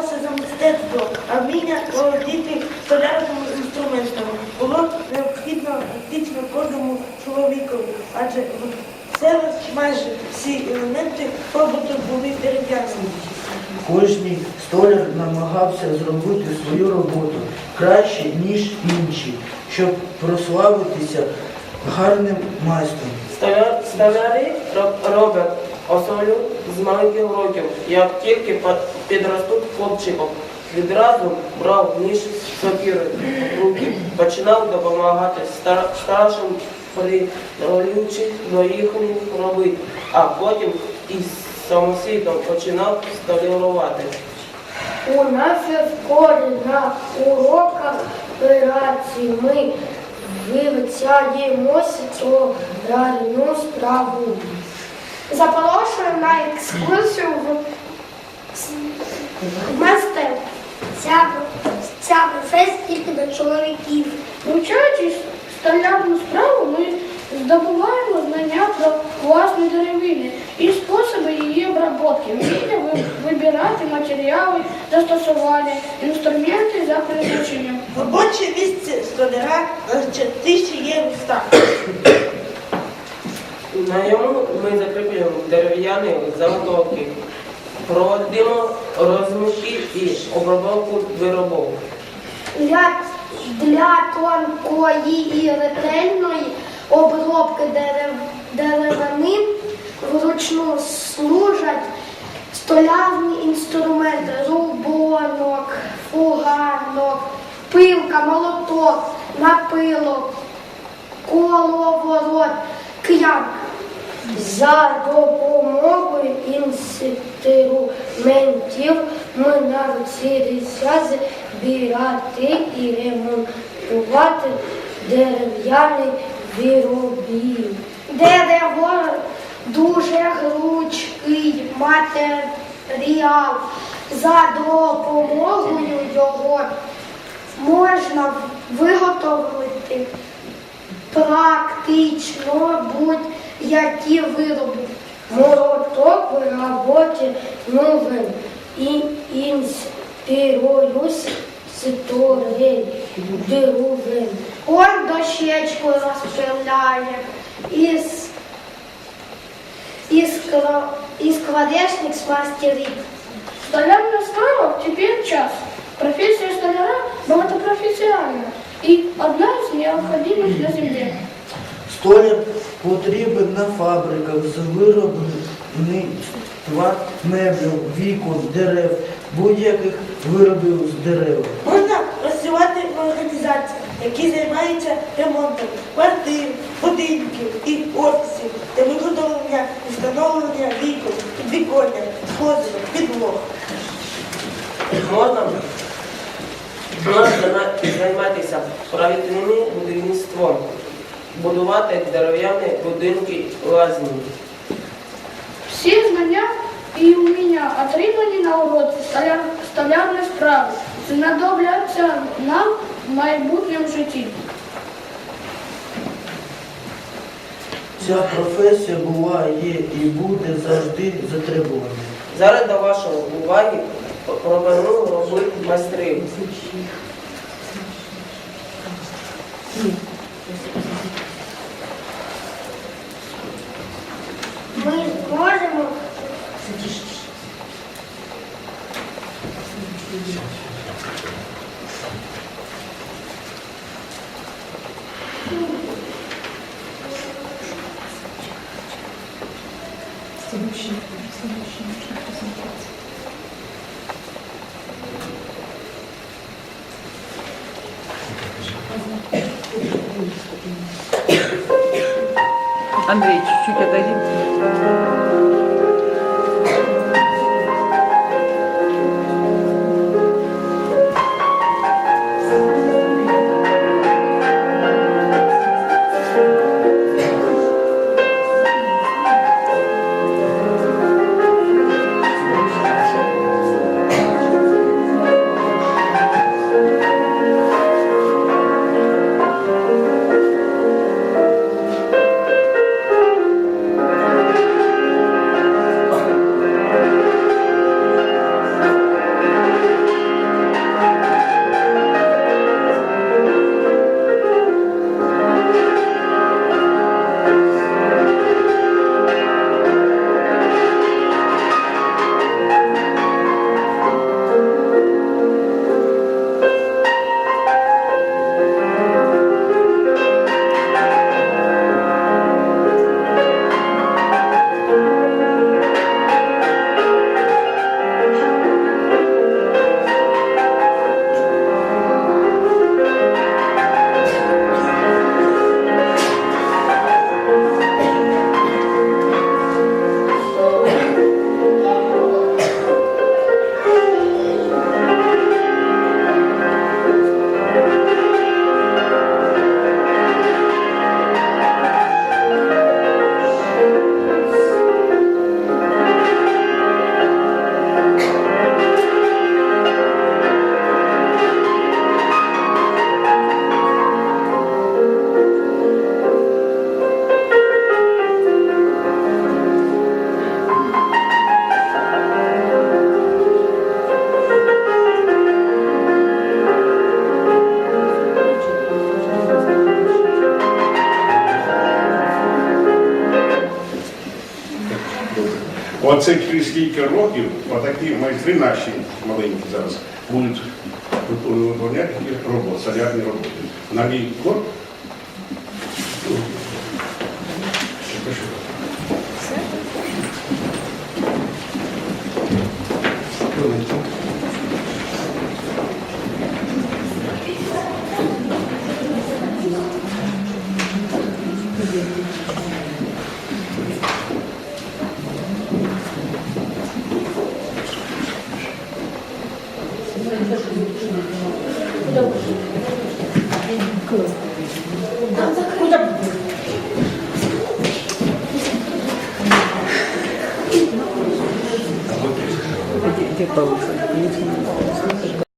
бранулося за мистецтво, а вміння володіти столярними інструментами було необхідно практично кожному чоловікові, адже в селах майже всі елементи побуту були дерев'яними. Кожний столяр намагався зробити свою роботу краще, ніж інші, щоб прославитися гарним майстром. Столяри роблять осолю з маленьких років. Як тільки підростуть хлопчиком, відразу брав ніж сокири в руки, починав допомагати стар- старшим приролючи до їхніх робити, а потім із самосвітом починав столярувати. У нас школі на уроках операції ми вивчаємося реальну справу. Запрошую на екскурсію в в мистецтво. Ця, ця професія тільки для чоловіків. Вивчаючи столярну справу, ми здобуваємо знання про власні деревини і способи її обробки, вміння ви- вибирати матеріали, застосування, інструменти за призначенням. Робоче місце столяра найчастіше є міста. На ньому ми закріплюємо дерев'яні заготовки, проводимо розмішки і обробку виробов. Для, для тонкої і ретельної обробки дерев, деревини вручну служать столярні інструменти, рубонок, фуганок, пилка, молоток, напилок, коловорот, к'янка. За допомогою інструментів ми навчилися збирати і ремонтувати дерев'яні вироби. Дерево дуже гручкий матеріал. За допомогою його можна виготовити практично будь-які вироби. Молоток в роботі новим і інспіруюсь створень деревин. Он дощечку розпиляє, із, із, кра- із скворечник смастерить. Столярная справа теперь час. Профессия столяра многопрофессиональна и одна из необходимых на земле. Столяр потрібен на фабриках з виробництва меблів, вікон, дерев, будь-яких виробів з дерева. Можна працювати в організаціях, які займаються ремонтом квартир, будинків і офісів та виготовлення і встановлення вікон, підвіконня, сходинок, підлог. Можна, можна займатися правильним будівництвом, будувати дерев'яні будинки лазні. Всі знання і вміння, отримані на уроці столяр, столярної справи, знадобляться нам в майбутньому житті. Ця професія була, є і буде завжди затребувана. Зараз до вашої уваги пропоную робити майстрів. Ми зможемо Андрей, чуть-чуть отойди. Оце через кілька років отакі майстри наші маленькі зараз будуть виконувати роботи, солярні роботи. На мій код. Где, получше?